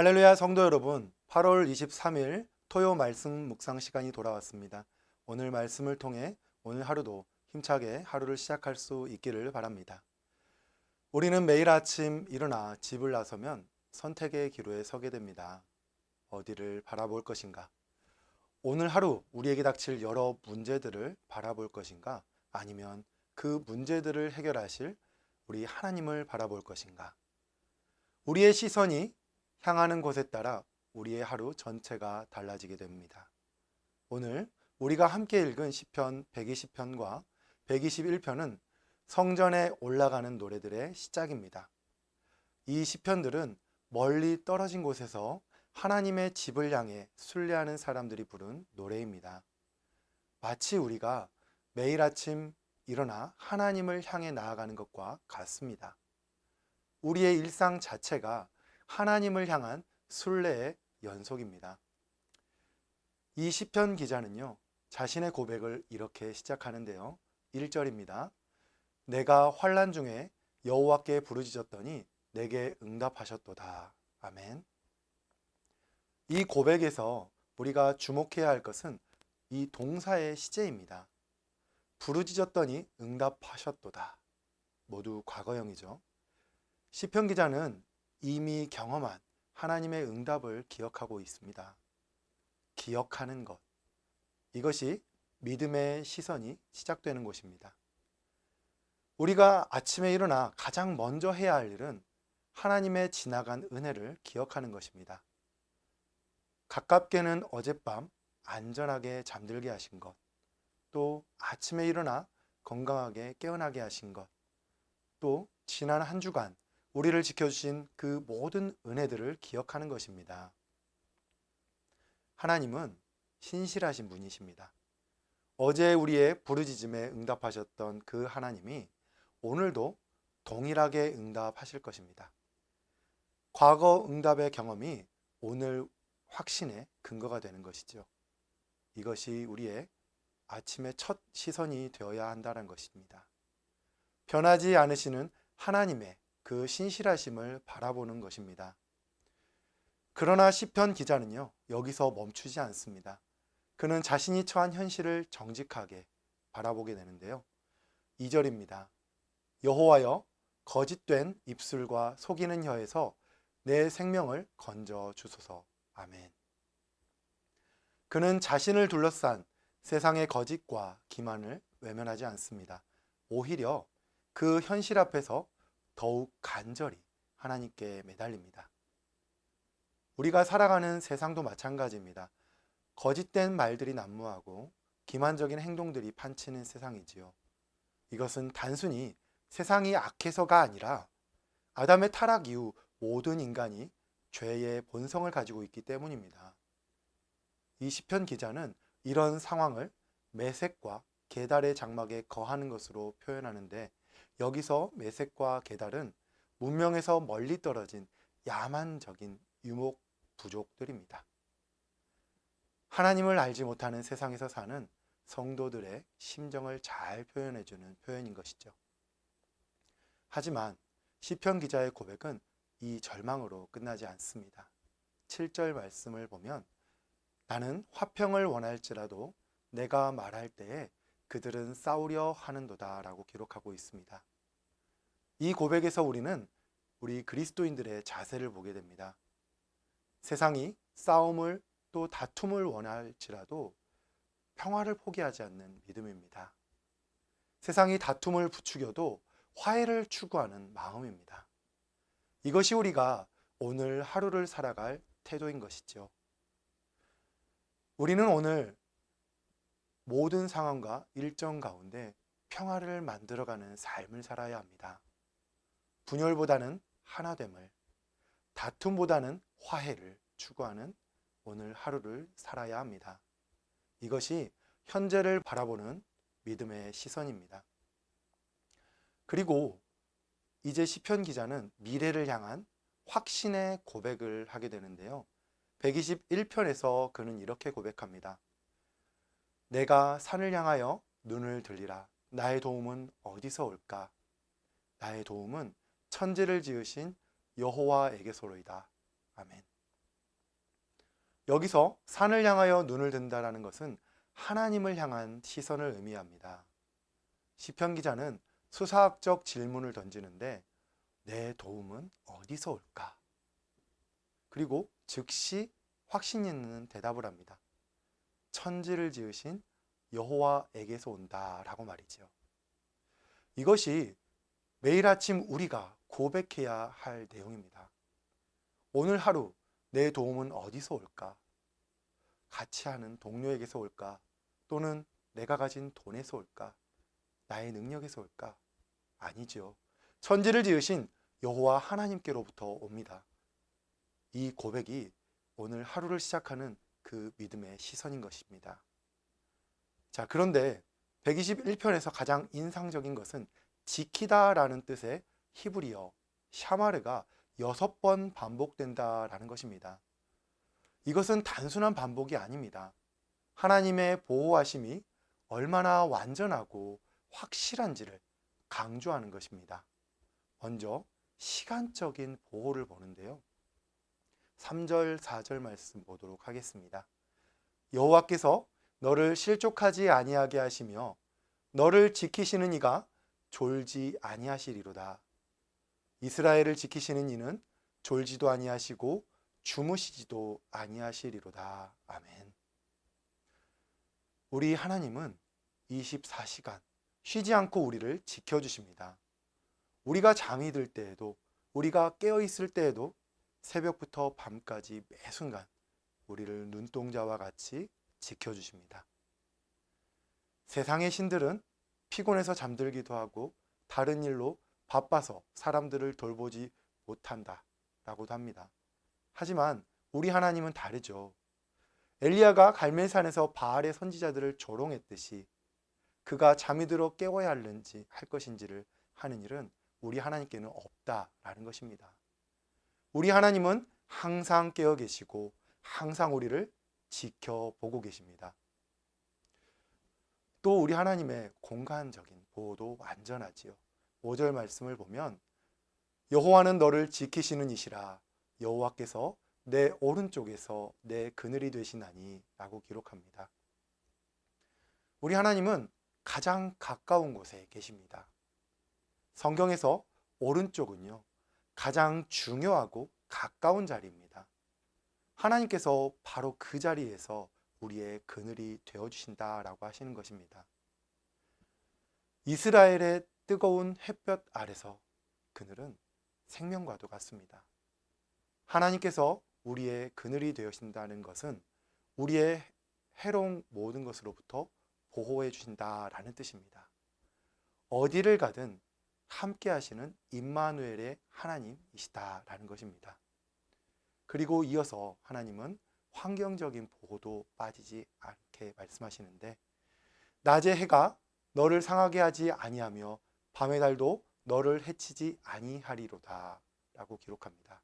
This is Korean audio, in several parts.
할렐루야 성도 여러분, 8월 23일 토요 말씀 묵상 시간이 돌아왔습니다. 오늘 말씀을 통해 오늘 하루도 힘차게 하루를 시작할 수 있기를 바랍니다. 우리는 매일 아침 일어나 집을 나서면 선택의 기로에 서게 됩니다. 어디를 바라볼 것인가? 오늘 하루 우리에게 닥칠 여러 문제들을 바라볼 것인가? 아니면 그 문제들을 해결하실 우리 하나님을 바라볼 것인가? 우리의 시선이 향하는 곳에 따라 우리의 하루 전체가 달라지게 됩니다. 오늘 우리가 함께 읽은 시편 120편과 121편은 성전에 올라가는 노래들의 시작입니다. 이 시편들은 멀리 떨어진 곳에서 하나님의 집을 향해 순례하는 사람들이 부른 노래입니다. 마치 우리가 매일 아침 일어나 하나님을 향해 나아가는 것과 같습니다. 우리의 일상 자체가 하나님을 향한 순례의 연속입니다. 이 시편 기자는요. 자신의 고백을 이렇게 시작하는데요. 1절입니다. 내가 환란 중에 여호와께 부르짖었더니 내게 응답하셨도다. 아멘. 이 고백에서 우리가 주목해야 할 것은 이 동사의 시제입니다. 부르짖었더니 응답하셨도다. 모두 과거형이죠. 시편 기자는 이미 경험한 하나님의 응답을 기억하고 있습니다. 기억하는 것. 이것이 믿음의 시선이 시작되는 곳입니다. 우리가 아침에 일어나 가장 먼저 해야 할 일은 하나님의 지나간 은혜를 기억하는 것입니다. 가깝게는 어젯밤 안전하게 잠들게 하신 것, 또 아침에 일어나 건강하게 깨어나게 하신 것, 또 지난 한 주간 우리를 지켜주신 그 모든 은혜들을 기억하는 것입니다. 하나님은 신실하신 분이십니다. 어제 우리의 부르짖음에 응답하셨던 그 하나님이 오늘도 동일하게 응답하실 것입니다. 과거 응답의 경험이 오늘 확신의 근거가 되는 것이죠. 이것이 우리의 아침의 첫 시선이 되어야 한다는 것입니다. 변하지 않으시는 하나님의 그 신실하심을 바라보는 것입니다. 그러나 시편 기자는요, 여기서 멈추지 않습니다. 그는 자신이 처한 현실을 정직하게 바라보게 되는데요. 2절입니다. 여호와여 거짓된 입술과 속이는 혀에서 내 생명을 건져 주소서. 아멘. 그는 자신을 둘러싼 세상의 거짓과 기만을 외면하지 않습니다. 오히려 그 현실 앞에서 더욱 간절히 하나님께 매달립니다. 우리가 살아가는 세상도 마찬가지입니다. 거짓된 말들이 난무하고 기만적인 행동들이 판치는 세상이지요. 이것은 단순히 세상이 악해서가 아니라 아담의 타락 이후 모든 인간이 죄의 본성을 가지고 있기 때문입니다. 이 시편 기자는 이런 상황을 매색과 계달의 장막에 거하는 것으로 표현하는데 여기서 매색과 계달은 문명에서 멀리 떨어진 야만적인 유목 부족들입니다. 하나님을 알지 못하는 세상에서 사는 성도들의 심정을 잘 표현해주는 표현인 것이죠. 하지만 시편 기자의 고백은 이 절망으로 끝나지 않습니다. 7절 말씀을 보면 나는 화평을 원할지라도 내가 말할 때에 그들은 싸우려 하는도다 라고 기록하고 있습니다. 이 고백에서 우리는 우리 그리스도인들의 자세를 보게 됩니다. 세상이 싸움을 또 다툼을 원할지라도 평화를 포기하지 않는 믿음입니다. 세상이 다툼을 부추겨도 화해를 추구하는 마음입니다. 이것이 우리가 오늘 하루를 살아갈 태도인 것이죠. 우리는 오늘 모든 상황과 일정 가운데 평화를 만들어가는 삶을 살아야 합니다. 분열보다는 하나됨을, 다툼보다는 화해를 추구하는 오늘 하루를 살아야 합니다. 이것이 현재를 바라보는 믿음의 시선입니다. 그리고 이제 시편 기자는 미래를 향한 확신의 고백을 하게 되는데요. 121편에서 그는 이렇게 고백합니다. 내가 산을 향하여 눈을 들리라. 나의 도움은 어디서 올까? 나의 도움은 천지를 지으신 여호와에게서로이다. 아멘. 여기서 산을 향하여 눈을 든다라는 것은 하나님을 향한 시선을 의미합니다. 시편 기자는 수사학적 질문을 던지는데 내 도움은 어디서 올까? 그리고 즉시 확신 있는 대답을 합니다. 천지를 지으신 여호와에게서 온다라고 말이죠. 이것이 매일 아침 우리가 고백해야 할 내용입니다. 오늘 하루 내 도움은 어디서 올까? 같이 하는 동료에게서 올까? 또는 내가 가진 돈에서 올까? 나의 능력에서 올까? 아니죠. 천지를 지으신 여호와 하나님께로부터 옵니다. 이 고백이 오늘 하루를 시작하는 그 믿음의 시선인 것입니다. 자, 그런데 121편에서 가장 인상적인 것은 지키다라는 뜻의 히브리어 샤마르가 여섯 번 반복된다라는 것입니다. 이것은 단순한 반복이 아닙니다. 하나님의 보호하심이 얼마나 완전하고 확실한지를 강조하는 것입니다. 먼저 시간적인 보호를 보는데요. 3절, 4절 말씀 보도록 하겠습니다. 여호와께서 너를 실족하지 아니하게 하시며 너를 지키시는 이가 졸지 아니하시리로다. 이스라엘을 지키시는 이는 졸지도 아니하시고 주무시지도 아니하시리로다. 아멘. 우리 하나님은 24시간 쉬지 않고 우리를 지켜주십니다. 우리가 잠이 들 때에도 우리가 깨어 있을 때에도 새벽부터 밤까지 매 순간 우리를 눈동자와 같이 지켜주십니다. 세상의 신들은 피곤해서 잠들기도 하고 다른 일로 바빠서 사람들을 돌보지 못한다 라고도 합니다. 하지만 우리 하나님은 다르죠. 엘리야가 갈멜산에서 바알의 선지자들을 조롱했듯이 그가 잠이 들어 깨워야 할는지 할 것인지를 하는 일은 우리 하나님께는 없다라는 것입니다. 우리 하나님은 항상 깨어 계시고 항상 우리를 지켜보고 계십니다. 또 우리 하나님의 공간적인 보호도 완전하지요. 5절 말씀을 보면 여호와는 너를 지키시는 이시라 여호와께서 내 오른쪽에서 내 그늘이 되시나니 라고 기록합니다. 우리 하나님은 가장 가까운 곳에 계십니다. 성경에서 오른쪽은요, 가장 중요하고 가까운 자리입니다. 하나님께서 바로 그 자리에서 우리의 그늘이 되어 주신다라고 하시는 것입니다. 이스라엘의 뜨거운 햇볕 아래서 그늘은 생명과도 같습니다. 하나님께서 우리의 그늘이 되어신다는 것은 우리의 해로운 모든 것으로부터 보호해 주신다라는 뜻입니다. 어디를 가든 함께 하시는 임마누엘의 하나님이시다라는 것입니다. 그리고 이어서 하나님은 환경적인 보호도 빠지지 않게 말씀하시는데 낮의 해가 너를 상하게 하지 아니하며 밤의 달도 너를 해치지 아니하리로다 라고 기록합니다.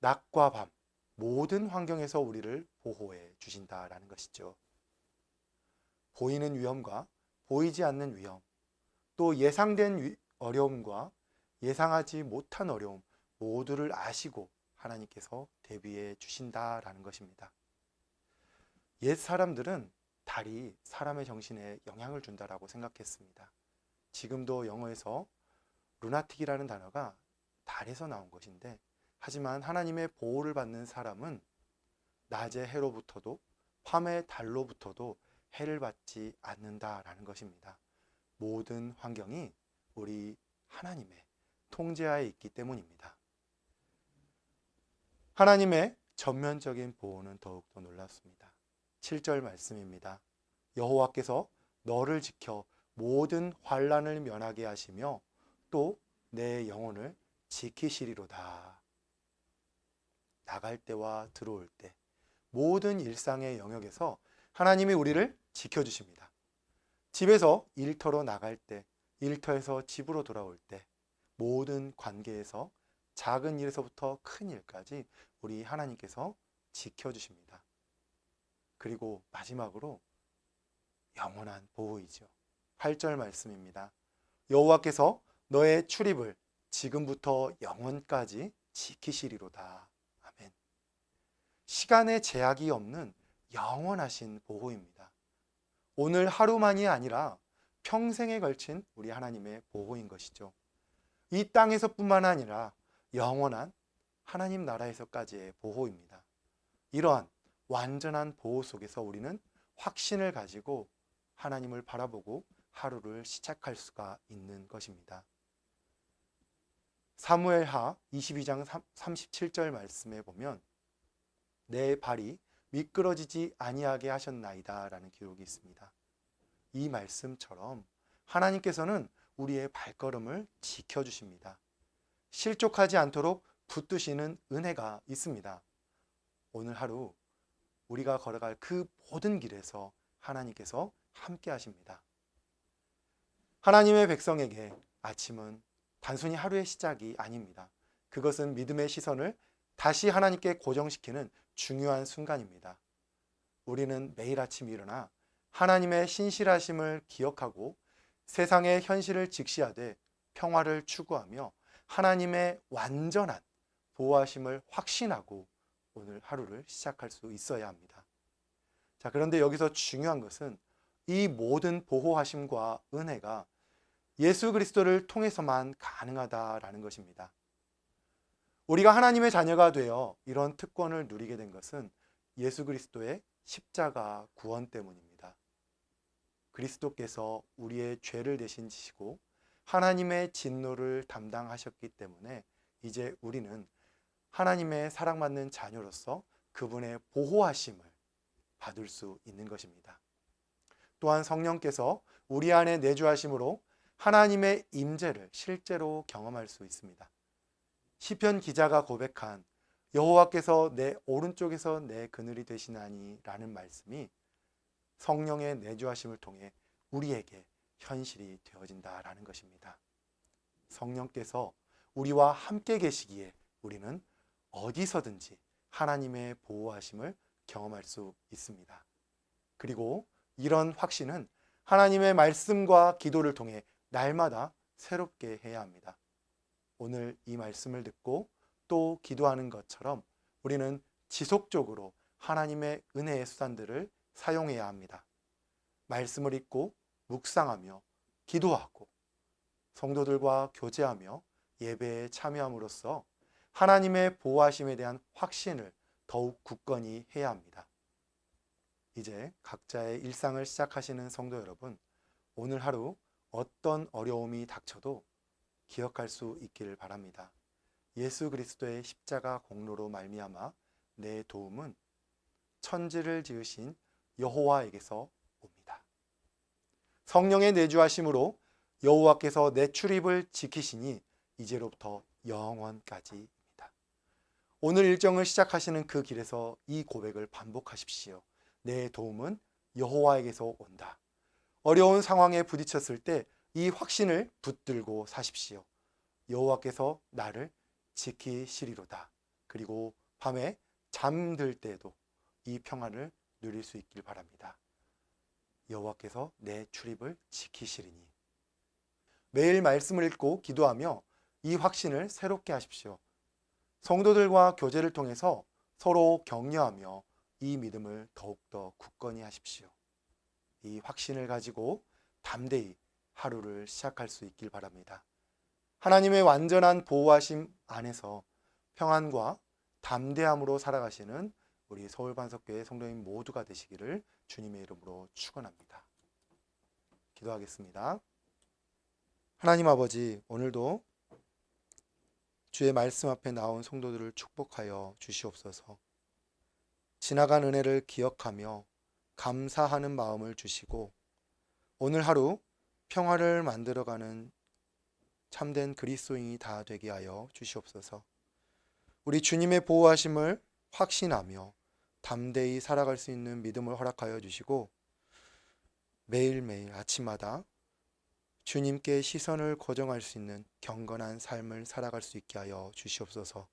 낮과 밤 모든 환경에서 우리를 보호해 주신다라는 것이죠. 보이는 위험과 보이지 않는 위험, 또 예상된 어려움과 예상하지 못한 어려움 모두를 아시고 하나님께서 대비해 주신다라는 것입니다. 옛 사람들은 달이 사람의 정신에 영향을 준다라고 생각했습니다. 지금도 영어에서 루나틱이라는 단어가 달에서 나온 것인데 하지만 하나님의 보호를 받는 사람은 낮의 해로부터도 밤의 달로부터도 해를 받지 않는다라는 것입니다. 모든 환경이 우리 하나님의 통제하에 있기 때문입니다. 하나님의 전면적인 보호는 더욱더 놀랍습니다. 7절 말씀입니다. 여호와께서 너를 지켜 모든 환란을 면하게 하시며 또 내 영혼을 지키시리로다. 나갈 때와 들어올 때 모든 일상의 영역에서 하나님이 우리를 지켜주십니다. 집에서 일터로 나갈 때, 일터에서 집으로 돌아올 때, 모든 관계에서 작은 일에서부터 큰 일까지 우리 하나님께서 지켜주십니다. 그리고 마지막으로 영원한 보호이죠. 8절 말씀입니다. 여호와께서 너의 출입을 지금부터 영원까지 지키시리로다. 아멘. 시간의 제약이 없는 영원하신 보호입니다. 오늘 하루만이 아니라 평생에 걸친 우리 하나님의 보호인 것이죠. 이 땅에서뿐만 아니라 영원한 하나님 나라에서까지의 보호입니다. 이러한 완전한 보호 속에서 우리는 확신을 가지고 하나님을 바라보고 하루를 시작할 수가 있는 것입니다. 사무엘하 22장 37절 말씀에 보면 내 발이 미끄러지지 아니하게 하셨나이다라는 기록이 있습니다. 이 말씀처럼 하나님께서는 우리의 발걸음을 지켜 주십니다. 실족하지 않도록 붙드시는 은혜가 있습니다. 오늘 하루 우리가 걸어갈 그 모든 길에서 하나님께서 함께 하십니다. 하나님의 백성에게 아침은 단순히 하루의 시작이 아닙니다. 그것은 믿음의 시선을 다시 하나님께 고정시키는 중요한 순간입니다. 우리는 매일 아침 일어나 하나님의 신실하심을 기억하고 세상의 현실을 직시하되 평화를 추구하며 하나님의 완전한 보호하심을 확신하고 오늘 하루를 시작할 수 있어야 합니다. 자, 그런데 여기서 중요한 것은 이 모든 보호하심과 은혜가 예수 그리스도를 통해서만 가능하다라는 것입니다. 우리가 하나님의 자녀가 되어 이런 특권을 누리게 된 것은 예수 그리스도의 십자가 구원 때문입니다. 그리스도께서 우리의 죄를 대신 지시고 하나님의 진노를 담당하셨기 때문에 이제 우리는 하나님의 사랑받는 자녀로서 그분의 보호하심을 받을 수 있는 것입니다. 또한 성령께서 우리 안에 내주하심으로 하나님의 임재를 실제로 경험할 수 있습니다. 시편 기자가 고백한 여호와께서 내 오른쪽에서 내 그늘이 되시나니라는 말씀이 성령의 내주하심을 통해 우리에게 현실이 되어진다라는 것입니다. 성령께서 우리와 함께 계시기에 우리는 어디서든지 하나님의 보호하심을 경험할 수 있습니다. 그리고 이런 확신은 하나님의 말씀과 기도를 통해 날마다 새롭게 해야 합니다. 오늘 이 말씀을 듣고 또 기도하는 것처럼 우리는 지속적으로 하나님의 은혜의 수단들을 사용해야 합니다. 말씀을 읽고 묵상하며 기도하고 성도들과 교제하며 예배에 참여함으로써 하나님의 보호하심에 대한 확신을 더욱 굳건히 해야 합니다. 이제 각자의 일상을 시작하시는 성도 여러분, 오늘 하루 어떤 어려움이 닥쳐도 기억할 수 있기를 바랍니다. 예수 그리스도의 십자가 공로로 말미암아 내 도움은 천지를 지으신 여호와에게서 옵니다. 성령의 내주하심으로 여호와께서 내 출입을 지키시니 이제로부터 영원까지입니다. 오늘 일정을 시작하시는 그 길에서 이 고백을 반복하십시오. 내 도움은 여호와에게서 온다. 어려운 상황에 부딪혔을 때 이 확신을 붙들고 사십시오. 여호와께서 나를 지키시리로다. 그리고 밤에 잠들 때도 이 평안을 누릴 수 있길 바랍니다. 여호와께서 내 출입을 지키시리니 매일 말씀을 읽고 기도하며 이 확신을 새롭게 하십시오. 성도들과 교제를 통해서 서로 격려하며 이 믿음을 더욱더 굳건히 하십시오. 이 확신을 가지고 담대히 하루를 시작할 수 있길 바랍니다. 하나님의 완전한 보호하심 안에서 평안과 담대함으로 살아가시는 우리 서울 반석교회 성도님 모두가 되시기를 주님의 이름으로 축원합니다. 기도하겠습니다. 하나님 아버지, 오늘도 주의 말씀 앞에 나온 성도들을 축복하여 주시옵소서. 지나간 은혜를 기억하며 감사하는 마음을 주시고 오늘 하루 평화를 만들어가는 참된 그리스도인이 다 되게 하여 주시옵소서. 우리 주님의 보호하심을 확신하며 담대히 살아갈 수 있는 믿음을 허락하여 주시고 매일매일 아침마다 주님께 시선을 고정할 수 있는 경건한 삶을 살아갈 수 있게 하여 주시옵소서.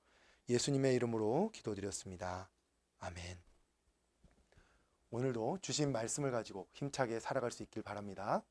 예수님의 이름으로 기도드렸습니다. 아멘. 오늘도 주신 말씀을 가지고 힘차게 살아갈 수 있길 바랍니다.